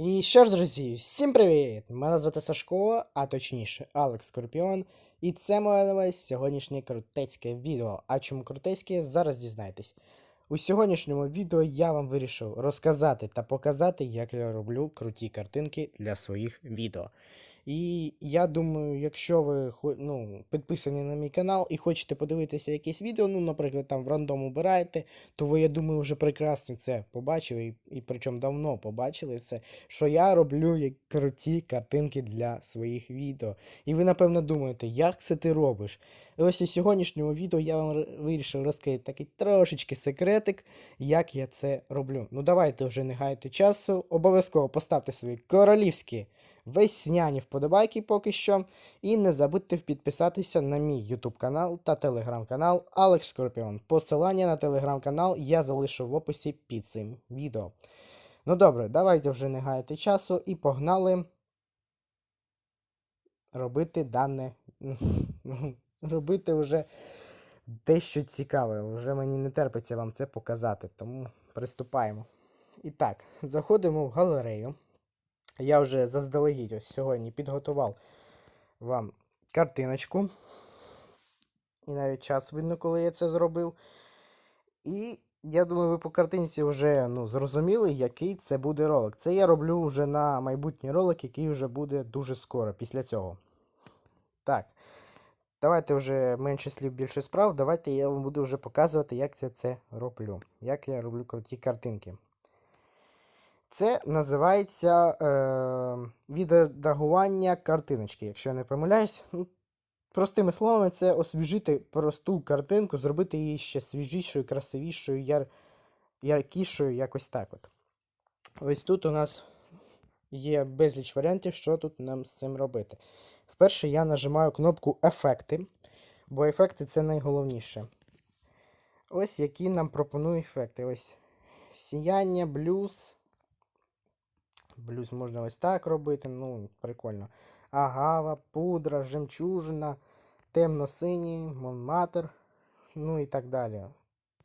І що ж, друзі, всім привіт! Мене звати Сашко, а точніше Алекс Скорпіон. І це моє нове сьогоднішнє крутецьке відео. А чому крутецьке, зараз дізнайтесь. У сьогоднішньому відео я вам вирішив розказати та показати, як я роблю круті картинки для своїх відео. І я думаю, якщо ви ну, підписані на мій канал і хочете подивитися якесь відео, ну, наприклад, там в рандом обираєте, то ви, я думаю, вже прекрасно це побачили, і, і причому давно побачили це, що я роблю як круті картинки для своїх відео. І ви, напевно, думаєте, як це ти робиш? І ось у сьогоднішньому відео я вам вирішив розказати такий трошечки секретик, як я це роблю. Ну давайте вже не гайте часу. Обов'язково поставте свої королівські весняні вподобайки поки що. І не забудьте підписатися на мій YouTube канал та телеграм-канал Алекс Скорпіон. Посилання на телеграм-канал я залишу в описі під цим відео. Ну добре, давайте вже не гаяти часу і погнали робити дане. Робити вже дещо цікаве. Вже мені не терпиться вам це показати, тому приступаємо. І так, заходимо в галерею. Я вже заздалегідь ось сьогодні підготував вам картиночку. І навіть час видно, коли я це зробив. І я думаю, ви по картинці вже ну, зрозуміли, який це буде ролик. Це я роблю вже на майбутній ролик, який вже буде дуже скоро після цього. Так. Давайте вже менше слів, більше справ. Давайте я вам буду вже показувати, як я це роблю. Як я роблю круті картинки. Це називається е, відредагування картиночки, якщо я не помиляюсь. Ну, простими словами, це освіжити просту картинку, зробити її ще свіжішою, красивішою, яр... яркішою, якось так от. Ось тут у нас є безліч варіантів, що тут нам з цим робити. Вперше я нажимаю кнопку Ефекти, бо ефекти це найголовніше. Ось які нам пропонують ефекти. Ось сіяння, блюз. Блюз можна ось так робити, ну, прикольно. Агава, пудра, жемчужина, темно-синій, монматер, ну і так далі.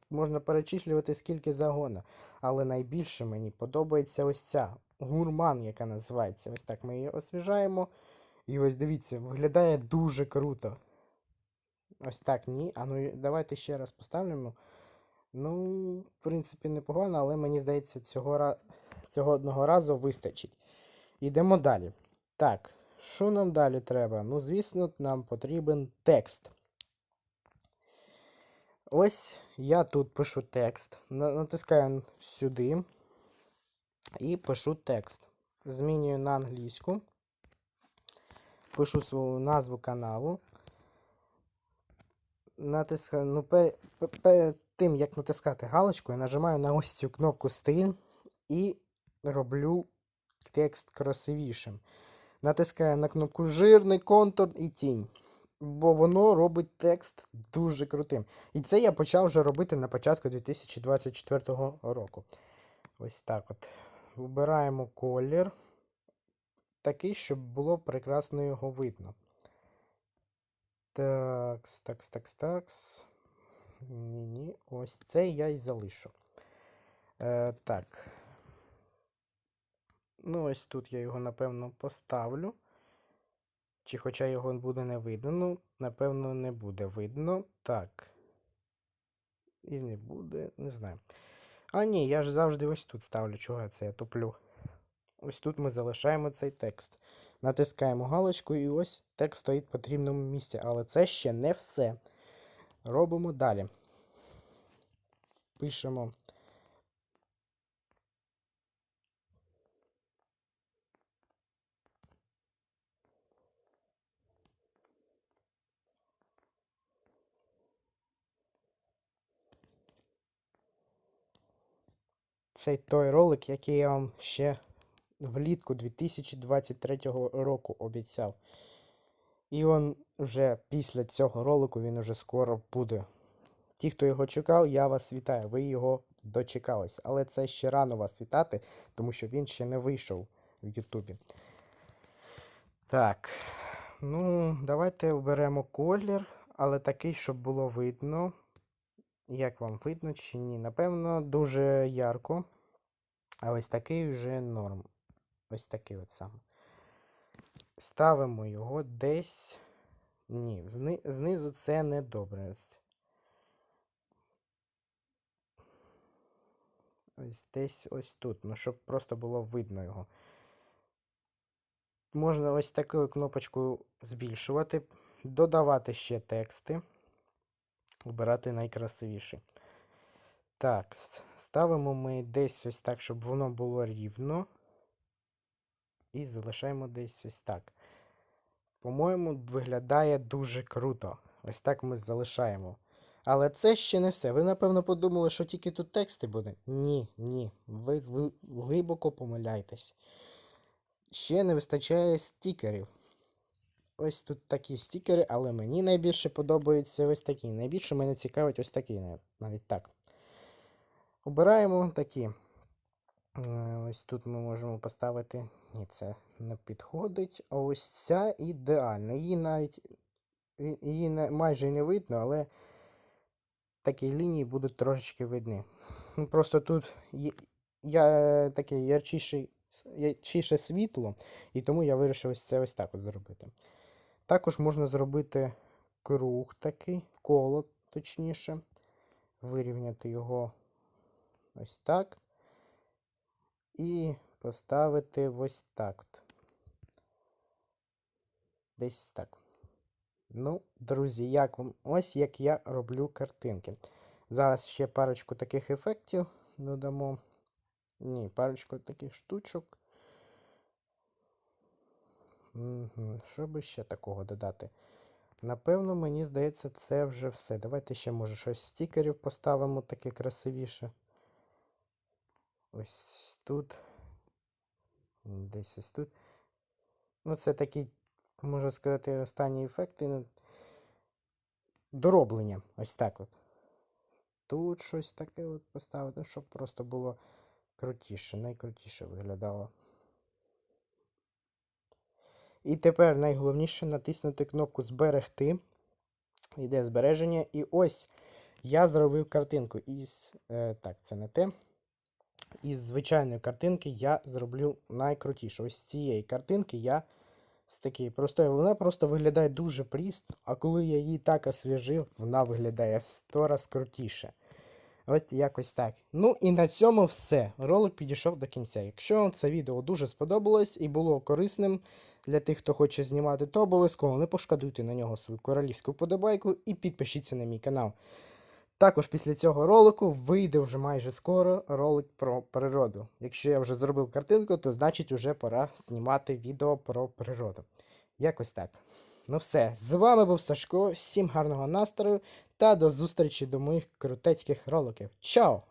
Можна перечислювати скільки загодно. Але найбільше мені подобається ось ця гурман, яка називається. Ось так ми її освіжаємо. І ось дивіться, виглядає дуже круто. Ось так, ні. А ну давайте ще раз поставимо. Ну, в принципі, непогано, але мені здається, цього, ра... цього одного разу вистачить. Йдемо далі. Так, що нам далі треба? Ну, звісно, нам потрібен текст. Ось я тут пишу текст. Натискаю сюди і пишу текст. Змінюю на англійську. Пишу свою назву каналу. Натискаю, ну, пер, пе- перед тим, як натискати галочку, я нажимаю на ось цю кнопку стиль і роблю текст красивішим. Натискаю на кнопку жирний, контур і тінь. Бо воно робить текст дуже крутим. І це я почав вже робити на початку 2024 року. Ось так от. Вибираємо колір. Такий, щоб було прекрасно його видно. Такс, такс, такс, такс. Ні, ні. Ось це я і залишу. Е, так. Ну, ось тут я його, напевно, поставлю. Чи хоча його буде не видно? Ну, напевно, не буде видно. Так. І не буде, не знаю. А ні, я ж завжди ось тут ставлю, чого це я туплю. Ось тут ми залишаємо цей текст. Натискаємо галочку, і ось текст стоїть в потрібному місці. Але це ще не все. Робимо далі. Пишемо. Цей той ролик, який я вам ще влітку 2023 року обіцяв. І он вже після цього ролику він уже скоро буде. Ті, хто його чекав, я вас вітаю. Ви його дочекались. Але це ще рано вас вітати, тому що він ще не вийшов в Ютубі. Так. Ну, давайте оберемо колір, але такий, щоб було видно. Як вам видно чи ні? Напевно, дуже ярко. А ось такий вже норм. ось такий от саме. Ставимо його десь. Ні, зни... знизу це не добре. Ось. Ось десь ось тут. Ну, щоб просто було видно його. Можна ось такою кнопочкою збільшувати, додавати ще тексти, обирати найкрасивіші. Так, ставимо ми десь ось так, щоб воно було рівно. І залишаємо десь ось так. По-моєму, виглядає дуже круто. Ось так ми залишаємо. Але це ще не все. Ви, напевно, подумали, що тільки тут тексти буде? Ні, ні. Ви, ви глибоко помиляєтесь. Ще не вистачає стікерів. Ось тут такі стікери, але мені найбільше подобаються ось такі. Найбільше мене цікавить ось такі, навіть так. Обираємо такі. Е, Ось тут ми можемо поставити. Ні, це не підходить. А ось ця ідеально. Її навіть її майже не видно, але такі лінії будуть трошечки видні. Ну, Просто тут є, я таке ярчіше, ярчіше світло, і тому я вирішив ось це ось так от зробити. Також можна зробити круг такий, коло, точніше, вирівняти його ось так. І поставити ось так. Десь так. Ну, друзі, як вам? Ось як я роблю картинки. Зараз ще парочку таких ефектів додамо. Ні, парочку таких штучок. Що би ще такого додати? Напевно, мені здається, це вже все. Давайте ще, може, щось стікерів поставимо таке красивіше. Ось тут. Десь ось тут. Ну, це такі, можна сказати, останні ефекти. ну, Дороблення. Ось так от. Тут щось таке от поставити, ну, щоб просто було крутіше, найкрутіше виглядало. І тепер найголовніше натиснути кнопку Зберегти. Йде збереження. І ось я зробив картинку із. Е, так, це не те. Із звичайної картинки я зроблю найкрутіше. Ось з цієї картинки я з такої простої. Вона просто виглядає дуже прісно, а коли я її так освіжив, вона виглядає в 100 раз крутіше. От якось так. Ну і на цьому все. Ролик підійшов до кінця. Якщо вам це відео дуже сподобалось і було корисним для тих, хто хоче знімати, то обов'язково не пошкодуйте на нього свою королівську подобайку і підпишіться на мій канал. Також після цього ролику вийде вже майже скоро ролик про природу. Якщо я вже зробив картинку, то значить вже пора знімати відео про природу. Якось так. Ну все, з вами був Сашко. Всім гарного настрою та до зустрічі до моїх крутецьких роликів. Чао!